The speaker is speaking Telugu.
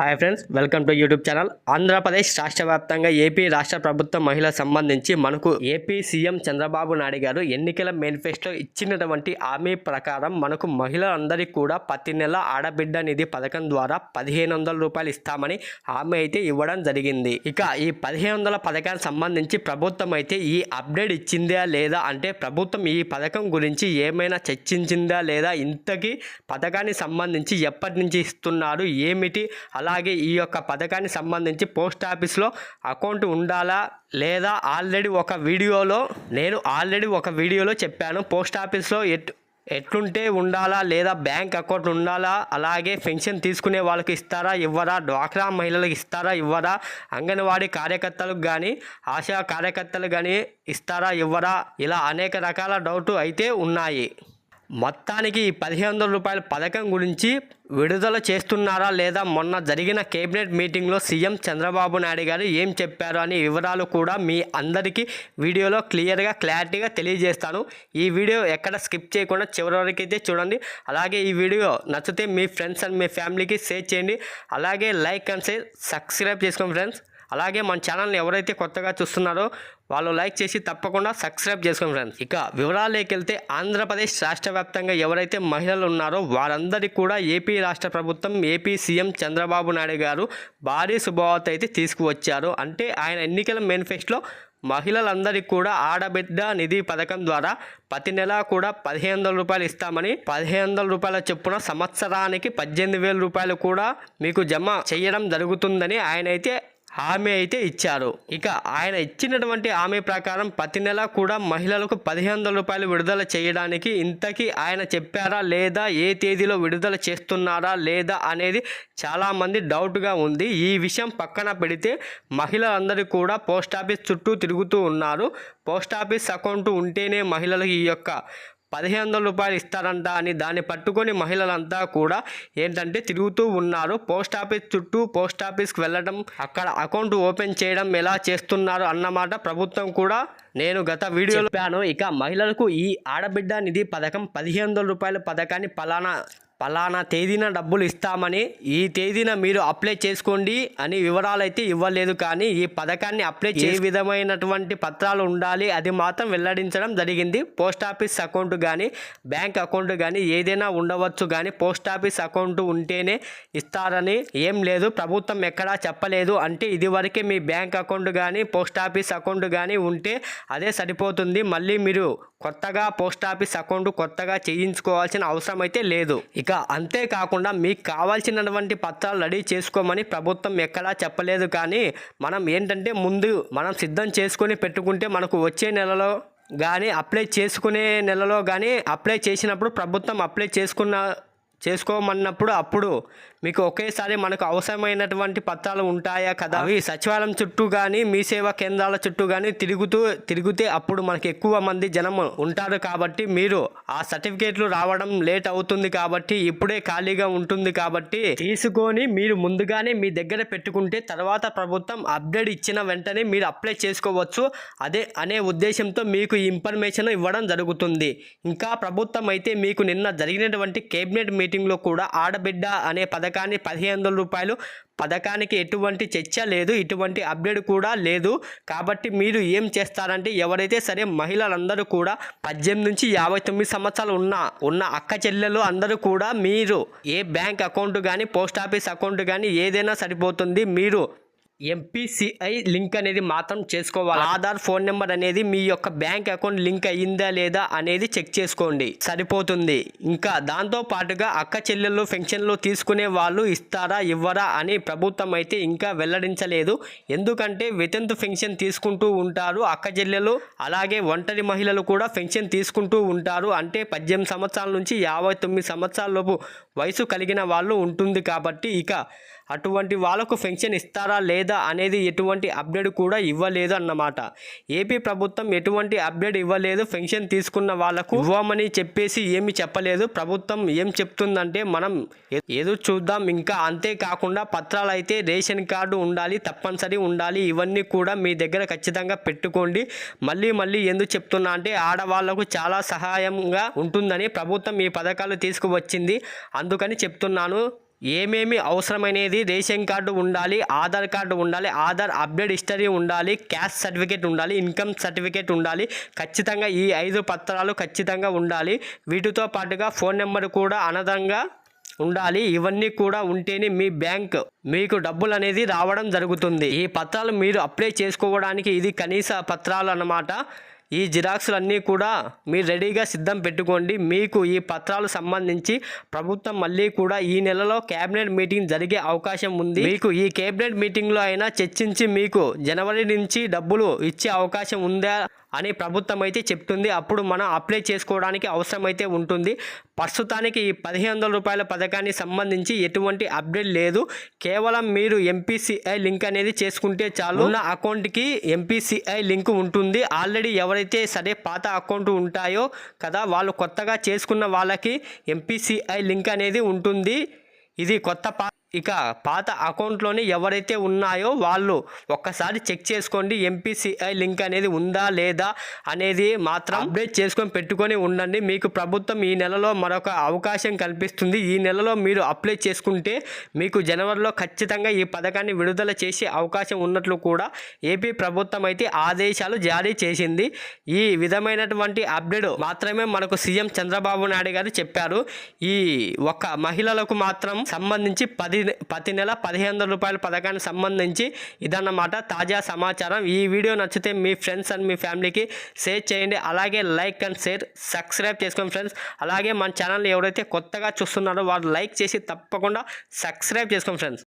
Hi friends welcome to YouTube channel Andhra Pradesh రాష్ట్ర వ్యాప్తంగా ఏపీ రాష్ట్ర ప్రభుత్వ మహిళ సంబంధించి మనకు ఏపీ సీఎం చంద్రబాబు నాయుడు గారు ఎన్నికల మేనిఫెస్టో ఇచ్చినటువంటి హామీ ప్రకారం మనకు మహిళలందరికీ కూడా ప్రతి నెల ఆడబిడ్డ నిధి పథకం ద్వారా పదిహేను వందల రూపాయలు ఇస్తామని హామీ అయితే ఇవ్వడం జరిగింది. ఇక ఈ పదిహేను వందల పథకానికి సంబంధించి ప్రభుత్వం అయితే ఈ అప్డేట్ ఇచ్చిందా లేదా అంటే ప్రభుత్వం ఈ పథకం గురించి ఏమైనా చర్చించిందా లేదా ఇంతకీ పథకానికి సంబంధించి ఎప్పటి నుంచి ఇస్తున్నారు ఏమిటి అలా అలాగే ఈ యొక్క పథకానికి సంబంధించి పోస్ట్ ఆఫీస్లో అకౌంట్ ఉండాలా లేదా ఆల్రెడీ ఒక వీడియోలో నేను ఆల్రెడీ ఒక వీడియోలో చెప్పాను. పోస్ట్ ఆఫీస్లో ఎట్ ఎట్లుంటే ఉండాలా లేదా బ్యాంక్ అకౌంట్ ఉండాలా అలాగే పెన్షన్ తీసుకునే వాళ్ళకి ఇస్తారా ఇవ్వరా డ్వాక్రా మహిళలకు ఇస్తారా ఇవ్వరా అంగన్వాడీ కార్యకర్తలకు కానీ ఆశా కార్యకర్తలు కానీ ఇస్తారా ఇవ్వరా ఇలా అనేక రకాల డౌట్ అయితే ఉన్నాయి. మొత్తానికి ఈ పదిహేను వందల రూపాయల పథకం గురించి విడుదల చేస్తున్నారా లేదా మొన్న జరిగిన కేబినెట్ మీటింగ్లో సీఎం చంద్రబాబు నాయుడు గారు ఏం చెప్పారు అనే వివరాలు కూడా మీ అందరికీ వీడియోలో క్లియర్గా క్లారిటీగా తెలియజేస్తాను. ఈ వీడియో ఎక్కడ స్కిప్ చేయకుండా చివరి వరకు అయితే చూడండి. అలాగే ఈ వీడియో నచ్చితే మీ ఫ్రెండ్స్ అండ్ మీ ఫ్యామిలీకి షేర్ చేయండి. అలాగే లైక్ అండ్ షేర్ సబ్స్క్రైబ్ చేసుకోండి ఫ్రెండ్స్. అలాగే మన ఛానల్ని ఎవరైతే కొత్తగా చూస్తున్నారో వాళ్ళు లైక్ చేసి తప్పకుండా సబ్స్క్రైబ్ చేసుకోండి ఫ్రెండ్స్. ఇక వివరాల్లోకి వెళ్తే ఆంధ్రప్రదేశ్ రాష్ట్ర వ్యాప్తంగా ఎవరైతే మహిళలు ఉన్నారో వారందరికీ కూడా ఏపీ రాష్ట్ర ప్రభుత్వం ఏపీ సీఎం చంద్రబాబు నాయుడు గారు భారీ శుభవార్త అయితే తీసుకువచ్చారు. అంటే ఆయన ఎన్నికల మేనిఫెస్టోలో మహిళలందరికీ కూడా ఆడబిడ్డ నిధి పథకం ద్వారా ప్రతి నెల కూడా పదిహేను వందల రూపాయలు ఇస్తామని పదిహేను వందల రూపాయల చొప్పున సంవత్సరానికి పద్దెనిమిది వేల రూపాయలు కూడా మీకు జమ చేయడం జరుగుతుందని ఆయన అయితే హామీ అయితే ఇచ్చారు. ఇక ఆయన ఇచ్చినటువంటి హామీ ప్రకారం ప్రతి నెల కూడా మహిళలకు పదిహేను వందల రూపాయలు విడుదల చేయడానికి ఇంతకీ ఆయన చెప్పారా? లేదా ఏ తేదీలో విడుదల చేస్తున్నారా? లేదా అనేది చాలామంది డౌట్గా ఉంది. ఈ విషయం పక్కన పెడితే మహిళలందరూ కూడా పోస్ట్ ఆఫీస్ చుట్టూ తిరుగుతూ ఉన్నారు. పోస్ట్ ఆఫీస్ అకౌంట్ ఉంటేనే మహిళలకు ఈ యొక్క పదిహేను వందల రూపాయలు ఇస్తారంట అని దాన్ని పట్టుకొని మహిళలంతా కూడా ఏంటంటే తిరుగుతూ ఉన్నారు. పోస్ట్ ఆఫీస్ చుట్టూ పోస్ట్ ఆఫీస్కి వెళ్ళడం అక్కడ అకౌంట్ ఓపెన్ చేయడం ఎలా చేస్తున్నారు అన్నమాట ప్రభుత్వం కూడా నేను గత వీడియోలో చెప్పాను. ఇక మహిళలకు ఈ ఆడబిడ్డ నిధి పథకం పదిహేను వందల రూపాయల పథకాన్ని పలానా పలానా తేదీన డబ్బులు ఇస్తామని ఈ తేదీన మీరు అప్లై చేసుకోండి అని వివరాలు అయితే ఇవ్వలేదు కానీ ఈ పథకాన్ని అప్లై ఏ విధమైనటువంటి పత్రాలు ఉండాలి అది మాత్రం వెల్లడించడం జరిగింది. పోస్ట్ ఆఫీస్ అకౌంట్ కానీ బ్యాంక్ అకౌంట్ కానీ ఏదైనా ఉండవచ్చు కానీ పోస్ట్ ఆఫీస్ అకౌంట్ ఉంటేనే ఇస్తారని ఏం లేదు. ప్రభుత్వం ఎక్కడా చెప్పలేదు. అంటే ఇదివరకే మీ బ్యాంక్ అకౌంట్ కానీ పోస్ట్ ఆఫీస్ అకౌంట్ కానీ ఉంటే అదే సరిపోతుంది. మళ్ళీ మీరు కొత్తగా పోస్ట్ ఆఫీస్ అకౌంట్ కొత్తగా చేయించుకోవాల్సిన అవసరం అయితే లేదు. ఇక అంతేకాకుండా మీకు కావాల్సినటువంటి పత్రాలు రెడీ చేసుకోమని ప్రభుత్వం ఎక్కడా చెప్పలేదు కానీ మనం ఏంటంటే ముందు మనం సిద్ధం చేసుకొని పెట్టుకుంటే మనకు వచ్చే నెలలో కానీ అప్లై చేసుకునే నెలలో కానీ అప్లై చేసినప్పుడు ప్రభుత్వం అప్లై చేసుకున్న చేసుకోమన్నప్పుడు అప్పుడు మీకు ఒకేసారి మనకు అవసరమైనటువంటి పత్రాలు ఉంటాయా కదా? అవి సచివాలయం చుట్టూ కానీ మీ సేవా కేంద్రాల చుట్టూ కానీ తిరుగుతూ తిరిగితే అప్పుడు మనకి ఎక్కువ మంది జనం ఉంటారు కాబట్టి మీరు ఆ సర్టిఫికేట్లు రావడం లేట్ అవుతుంది కాబట్టి ఇప్పుడే ఖాళీగా ఉంటుంది కాబట్టి తీసుకొని మీరు ముందుగానే మీ దగ్గర పెట్టుకుంటే తర్వాత ప్రభుత్వం అప్డేట్ ఇచ్చిన వెంటనే మీరు అప్లై చేసుకోవచ్చు. అదే అనే ఉద్దేశంతో మీకు ఈ ఇన్ఫర్మేషన్ ఇవ్వడం జరుగుతుంది. ఇంకా ప్రభుత్వం అయితే మీకు నిన్న జరిగినటువంటి కేబినెట్ మీటింగ్లో కూడా ఆడబిడ్డ అనే పథకాన్ని పదిహేను వందల రూపాయలు పథకానికి ఎటువంటి చర్చ లేదు ఇటువంటి అప్డేట్ కూడా లేదు. కాబట్టి మీరు ఏం చేస్తారంటే ఎవరైతే సరే మహిళలందరూ కూడా పద్దెనిమిది నుంచి యాభై తొమ్మిది సంవత్సరాలు ఉన్న ఉన్న అక్క చెల్లెలు అందరూ కూడా మీరు ఏ బ్యాంక్ అకౌంట్ కానీ పోస్ట్ ఆఫీస్ అకౌంట్ కానీ ఏదైనా సరిపోతుంది మీరు ఎంపీసీఐ లింక్ అనేది మాత్రం చేసుకోవాలి? ఆధార్ ఫోన్ నెంబర్ అనేది మీ యొక్క బ్యాంక్ అకౌంట్ లింక్ అయ్యిందా లేదా అనేది చెక్ చేసుకోండి. సరిపోతుంది. ఇంకా దాంతో పాటుగా అక్క చెల్లెళ్ళు పెన్షన్లు తీసుకునే వాళ్ళు ఇస్తారా ఇవ్వరా అని ప్రభుత్వం అయితే ఇంకా వెల్లడించలేదు. ఎందుకంటే వితంతు పెన్షన్ తీసుకుంటూ ఉంటారు అక్క చెల్లెలు. అలాగే ఒంటరి మహిళలు కూడా పెన్షన్ తీసుకుంటూ ఉంటారు. అంటే పద్దెనిమిది సంవత్సరాల నుంచి యాభై తొమ్మిది సంవత్సరాల లోపు వయసు కలిగిన వాళ్ళు ఉంటుంది కాబట్టి ఇక అటువంటి వాళ్ళకు పెన్షన్ ఇస్తారా లేదా అనేది ఎటువంటి అప్డేట్ కూడా ఇవ్వలేదు అన్నమాట. ఏపీ ప్రభుత్వం ఎటువంటి అప్డేట్ ఇవ్వలేదు పెన్షన్ తీసుకున్న వాళ్ళకు ఇవ్వమని చెప్పేసి ఏమి చెప్పలేదు. ప్రభుత్వం ఏం చెప్తుందంటే మనం ఎదురు ఏదో చూద్దాం. ఇంకా అంతేకాకుండా పత్రాలు అయితే రేషన్ కార్డు ఉండాలి తప్పనిసరి ఉండాలి. ఇవన్నీ కూడా మీ దగ్గర ఖచ్చితంగా పెట్టుకోండి. మళ్ళీ మళ్ళీ ఎందుకు చెప్తున్నా అంటే ఆడవాళ్ళకు చాలా సహాయంగా ఉంటుందని ప్రభుత్వం ఈ పథకాలు తీసుకువచ్చింది. అందుకని చెప్తున్నాను. ఏమేమి అవసరమైనది? రేషన్ కార్డు ఉండాలి ఆధార్ కార్డు ఉండాలి ఆధార్ అప్డేట్ హిస్టరీ ఉండాలి క్యాష్ సర్టిఫికేట్ ఉండాలి ఇన్కమ్ సర్టిఫికేట్ ఉండాలి ఖచ్చితంగా ఈ ఐదు పత్రాలు ఖచ్చితంగా ఉండాలి. వీటితో పాటుగా ఫోన్ నెంబర్ కూడా అనదంగా ఉండాలి. ఇవన్నీ కూడా ఉంటేనే మీ బ్యాంక్ మీకు డబ్బులు అనేది రావడం జరుగుతుంది. ఈ పత్రాలు మీరు అప్లై చేసుకోవడానికి ఇది కనీస పత్రాలు అన్నమాట. ఈ జిరాక్స్లు అన్నీ కూడా మీరు రెడీగా సిద్ధం పెట్టుకోండి. మీకు ఈ పత్రాలు సంబంధించి ప్రభుత్వం మళ్ళీ కూడా ఈ నెలలో కేబినెట్ మీటింగ్ జరిగే అవకాశం ఉంది. మీకు ఈ కేబినెట్ మీటింగ్లో అయినా చర్చించి మీకు జనవరి నుంచి డబ్బులు ఇచ్చే అవకాశం ఉందా? అని ప్రభుత్వం అయితే చెప్తుంది. అప్పుడు మనం అప్లై చేసుకోవడానికి అవసరమైతే ఉంటుంది. ప్రస్తుతానికి ఈ పదిహేను వందల రూపాయల పథకానికి సంబంధించి ఎటువంటి అప్డేట్ లేదు. కేవలం మీరు ఎంపీసీఐ లింక్ అనేది చేసుకుంటే చాలు. ఉన్న అకౌంట్కి ఎంపీసీఐ లింక్ ఉంటుంది. ఆల్రెడీ ఎవరైతే సరే పాత అకౌంట్ ఉంటాయో కదా వాళ్ళు కొత్తగా చేసుకున్న వాళ్ళకి ఎంపీసీఐ లింక్ అనేది ఉంటుంది. ఇది కొత్త పా ఇక పాత అకౌంట్లోని ఎవరైతే ఉన్నాయో వాళ్ళు ఒక్కసారి చెక్ చేసుకోండి ఎంపీసీఐ లింక్ అనేది ఉందా లేదా అనేది మాత్రం అప్డేట్ చేసుకొని పెట్టుకొని ఉండండి. మీకు ప్రభుత్వం ఈ నెలలో మరొక అవకాశం కల్పిస్తుంది. ఈ నెలలో మీరు అప్లై చేసుకుంటే మీకు జనవరిలో ఖచ్చితంగా ఈ పథకాన్ని విడుదల చేసే అవకాశం ఉన్నట్లు కూడా ఏపీ ప్రభుత్వం అయితే ఆదేశాలు జారీ చేసింది. ఈ విధమైనటువంటి అప్డేట్ మాత్రమే మనకు సీఎం చంద్రబాబు నాయుడు గారు చెప్పారు. ఈ ఒక్క మహిళలకు మాత్రం సంబంధించి పది ప్రతి నెల పదిహేను వందల రూపాయల పథకానికి సంబంధించి ఇదన్నమాట తాజా సమాచారం. ఈ వీడియో నచ్చితే మీ ఫ్రెండ్స్ అండ్ మీ ఫ్యామిలీకి షేర్ చేయండి. అలాగే లైక్ అండ్ షేర్ సబ్స్క్రైబ్ చేసుకోండి ఫ్రెండ్స్. అలాగే మన ఛానల్ ఎవరైతే కొత్తగా చూస్తున్నారో వాళ్ళు లైక్ చేసి తప్పకుండా సబ్స్క్రైబ్ చేసుకోండి ఫ్రెండ్స్.